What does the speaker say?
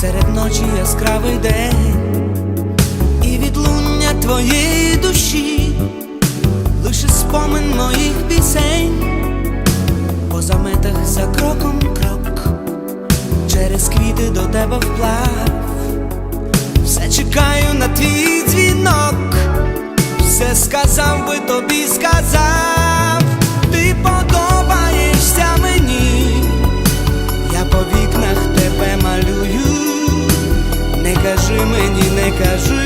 серед ночі яскравий день, і відлуння твоєї душі, лише спомин моїх пісень, по заметах за кроком крок, через квіти до тебе вплав. кажи мені, не кажи.